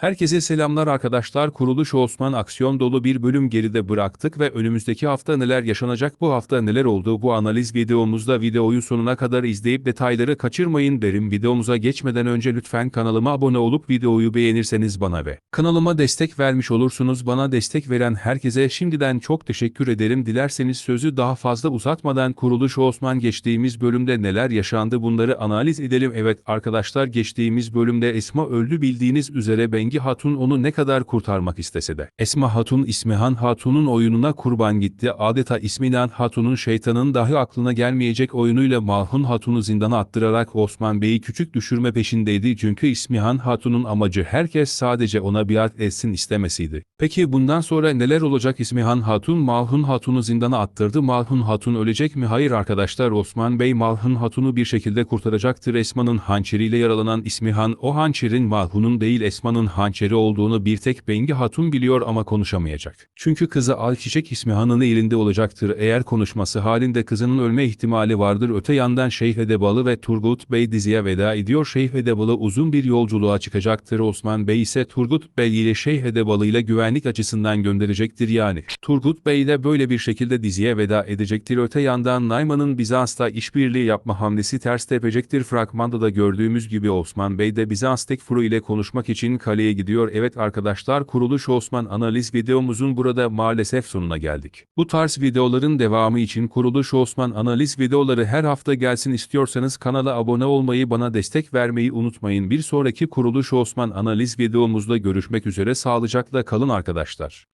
Herkese selamlar arkadaşlar. Kuruluş Osman aksiyon dolu bir bölüm geride bıraktık ve önümüzdeki hafta neler yaşanacak bu hafta neler oldu bu analiz videomuzda videoyu sonuna kadar izleyip detayları kaçırmayın derim. Videomuza geçmeden önce lütfen kanalıma abone olup videoyu beğenirseniz bana ve kanalıma destek vermiş olursunuz. Bana destek veren herkese şimdiden çok teşekkür ederim. Dilerseniz sözü daha fazla uzatmadan Kuruluş Osman geçtiğimiz bölümde neler yaşandı bunları analiz edelim. Evet arkadaşlar geçtiğimiz bölümde Esma öldü bildiğiniz üzere Bengi Hatun onu ne kadar kurtarmak istese de. Esma Hatun İsmihan Hatun'un oyununa kurban gitti. Adeta İsmihan Hatun'un şeytanın dahi aklına gelmeyecek oyunuyla Malhun Hatun'u zindana attırarak Osman Bey'i küçük düşürme peşindeydi. Çünkü İsmihan Hatun'un amacı herkes sadece ona biat etsin istemesiydi. Peki bundan sonra neler olacak İsmihan Hatun Malhun Hatun'u zindana attırdı. Malhun Hatun ölecek mi? Hayır arkadaşlar Osman Bey Malhun Hatun'u bir şekilde kurtaracaktır. Esma'nın hançeriyle yaralanan İsmihan o hançerin Malhun'un değil Esma'nın hançeri olduğunu bir tek Bengi Hatun biliyor ama konuşamayacak. Çünkü kızı Alçiçek İsmihan'ın elinde olacaktır. Eğer konuşması halinde kızının ölme ihtimali vardır. Öte yandan Şeyh Edebalı ve Turgut Bey diziye veda ediyor. Şeyh Edebalı uzun bir yolculuğa çıkacaktır. Osman Bey ise Turgut Bey ile Şeyh Edebalı ile güvenlik açısından gönderecektir yani. Turgut Bey de böyle bir şekilde diziye veda edecektir. Öte yandan Nayman'ın Bizans'ta işbirliği yapma hamlesi ters tepecektir. Fragmanda da gördüğümüz gibi Osman Bey de Bizans'tek Furu ile konuşmak için kaleye gidiyor. Evet arkadaşlar Kuruluş Osman analiz videomuzun burada maalesef sonuna geldik. Bu tarz videoların devamı için Kuruluş Osman analiz videoları her hafta gelsin istiyorsanız kanala abone olmayı bana destek vermeyi unutmayın. Bir sonraki Kuruluş Osman analiz videomuzda görüşmek üzere sağlıcakla kalın arkadaşlar.